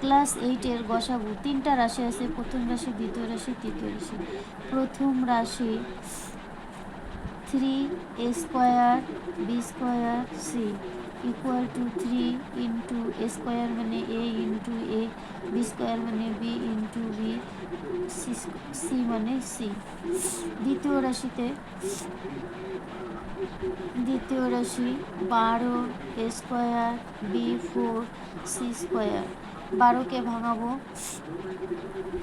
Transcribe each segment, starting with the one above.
Class এইটের গসাগু তিনটা রাশি আছে, প্রথম রাশি, দ্বিতীয় রাশি, তৃতীয় রাশি। প্রথম রাশি three A square B square C equal to three into A square মানে A into A B square মানে বি ইন্টু বি সি মানে সি দ্বিতীয় রাশিতে দ্বিতীয় রাশি বারো A square B four C square বারোকে ভাঙাবো।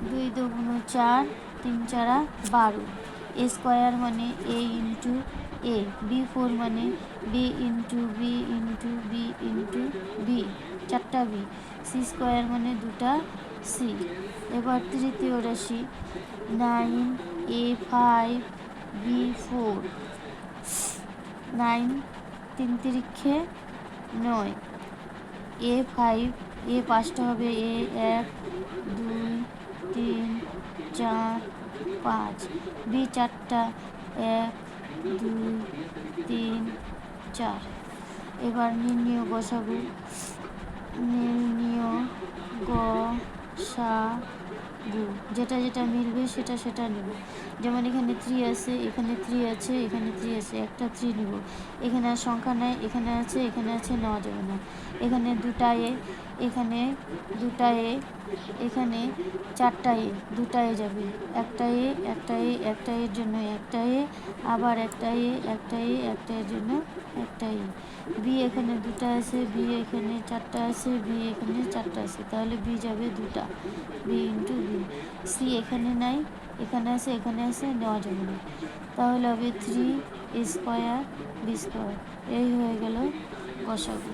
দুই দুগুণ চার, তিন চারা বারো। এ স্কোয়ার মানে A into A, B four মানে B into B into B into B, চারটা বি। সি স্কোয়ার মানে দুটা সি। এবার তৃতীয় রাশি, nine A five B four. Nine তিন তিরিক্ষে নয়, এ ফাইভ এ পাঁচটা হবে, এ এক, দুই, তিন, চার, পাঁচ। বি চারটা, এক, দুই, তিন, চার। এবার নির্ণীয় বসাবো। নির্ণীয় গ, সা যেটা যেটা মিলবে সেটা সেটা নেব। যেমন এখানে থ্রি আছে, এখানে থ্রি আছে, এখানে থ্রি আছে, একটা থ্রি নেব। এখানে আর সংখ্যা নাই, এখানে আছে এখানে আছে, নেওয়া যাবে না। এখানে দুটা এ, এখানে দুটা এ এখানে চারটা এ দুটা এ যাবে। একটা এ একটা এ একটা এর জন্য একটা এ আবার একটা এ একটা এ একটা এর জন্য একটা এ বি এখানে দুটা আছে, বি এখানে চারটা আছে, বি এখানে চারটা আছে। তাহলে বি যাবে দুটা। B into B. সি এখানে নাই, এখানে আছে এখানে আছে, নেওয়া যাবে না। তাহলে হবে থ্রি স্কোয়ার বি স্কোয়ার। এই হয়ে গেল গসাগু